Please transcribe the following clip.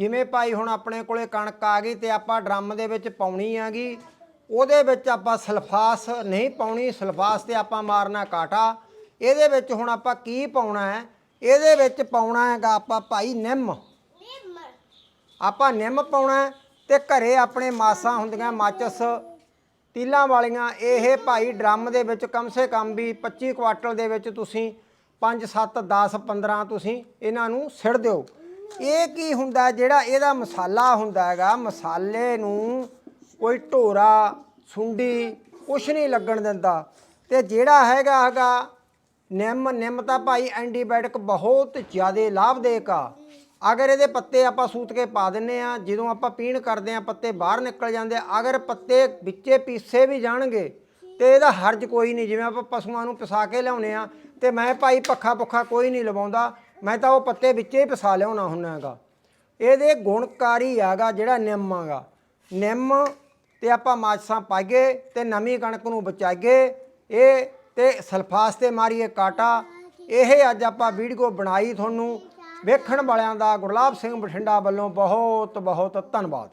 ਜਿਵੇਂ ਭਾਈ ਹੁਣ ਆਪਣੇ ਕੋਲੇ ਕਣਕ ਆ ਗਈ ਤੇ ਆਪਾਂ ਡਰਮ ਦੇ ਵਿੱਚ ਪਾਉਣੀ ਆਗੀ, ਉਹਦੇ ਵਿੱਚ ਆਪਾਂ ਸਲਫਾਸ ਨਹੀਂ ਪਾਉਣੀ, ਸਲਫਾਸ ਤੇ ਆਪਾਂ ਮਾਰਨਾ ਕਾਟਾ। ਇਹਦੇ ਵਿੱਚ ਹੁਣ ਆਪਾਂ ਕੀ ਪਾਉਣਾ ਹੈ? ਇਹਦੇ ਵਿੱਚ ਪਾਉਣਾ ਹੈਗਾ ਆਪਾਂ ਭਾਈ ਨਿੰਮ। ਆਪਾਂ ਨਿੰਮ ਪਾਉਣਾ ਹੈ ਤੇ ਘਰੇ ਆਪਣੇ ਮਾਸਾਂ ਹੁੰਦੀਆਂ ਮਾਚਸ, ਤੀਲਾਂ ਵਾਲੀਆਂ, ਇਹ ਭਾਈ ਡਰਮ ਦੇ ਵਿੱਚ ਕਮ ਸੇ ਕਮ ਵੀ 25 ਕੁਆਟਲ ਦੇ ਵਿੱਚ ਤੁਸੀਂ 5 7 10 15 ਤੁਸੀਂ ਇਹਨਾਂ ਨੂੰ ਸਿੜ ਦਿਓ। ਇਹ ਕੀ ਹੁੰਦਾ ਜਿਹੜਾ ਇਹਦਾ ਮਸਾਲਾ ਹੁੰਦਾ ਹੈਗਾ, ਮਸਾਲੇ ਨੂੰ ਕੋਈ ਢੋਰਾ, ਸੁੰਡੀ ਕੁਛ ਨਹੀਂ ਲੱਗਣ ਦਿੰਦਾ। ਤੇ ਜਿਹੜਾ ਹੈਗਾ ਹੈਗਾ, ਨਿੰਮ ਨਿੰਮ ਤਾਂ ਭਾਈ ਐਂਟੀਬਾਇਓਟਿਕ ਬਹੁਤ ਜ਼ਿਆਦਾ ਲਾਭਦਾਇਕ ਆ। ਅਗਰ ਇਹਦੇ ਪੱਤੇ ਆਪਾਂ ਸੂਤ ਕੇ ਪਾ ਦਿੰਨੇ ਆ, ਜਦੋਂ ਆਪਾਂ ਪੀਣ ਕਰਦੇ ਆ, ਪੱਤੇ ਬਾਹਰ ਨਿਕਲ ਜਾਂਦੇ ਅਗਰ ਪੱਤੇ ਵਿੱਚੇ ਪੀਸੇ ਵੀ ਜਾਣਗੇ, ਤੇ ਇਹਦਾ ਹਰਜ ਕੋਈ ਨਹੀਂ। ਜਿਵੇਂ ਆਪਾਂ ਪਸ਼ੂਆਂ ਨੂੰ ਪਿਸਾ ਕੇ ਲਿਆਉਨੇ ਆ, ਤੇ ਮੈਂ ਭਾਈ ਪੱਖਾ ਪੁੱਖਾ ਕੋਈ ਨਹੀਂ ਲਵਾਉਂਦਾ। ਮੈਂ ਤਾਂ ਉਹ ਪੱਤੇ ਵਿੱਚੇ ਹੀ ਪਸਾ ਲਿਆਉਣਾ ਹੁੰਦਾ ਹੈਗਾ ਇਹਦੇ ਗੁਣਕਾਰੀ ਹੈਗਾ ਜਿਹੜਾ ਨਿੰਮ ਹੈਗਾ ਨਿੰਮ ਤੇ ਆਪਾਂ ਮਾਛਾਂ ਪਾਈਏ ਤੇ ਨਵੀਂ ਕਣਕ ਨੂੰ ਬਚਾਈਏ, ਇਹ ਤੇ ਸਲਫਾਸ ਤੇ ਮਾਰੀਏ ਕਾਟਾ। ਇਹ ਅੱਜ ਆਪਾਂ ਵੀਡੀਓ ਬਣਾਈ ਤੁਹਾਨੂੰ। ਵੇਖਣ ਵਾਲਿਆਂ ਦਾ ਗੁਰਲਾਬ ਸਿੰਘ ਬਠਿੰਡਾ ਵੱਲੋਂ ਬਹੁਤ ਬਹੁਤ ਧੰਨਵਾਦ।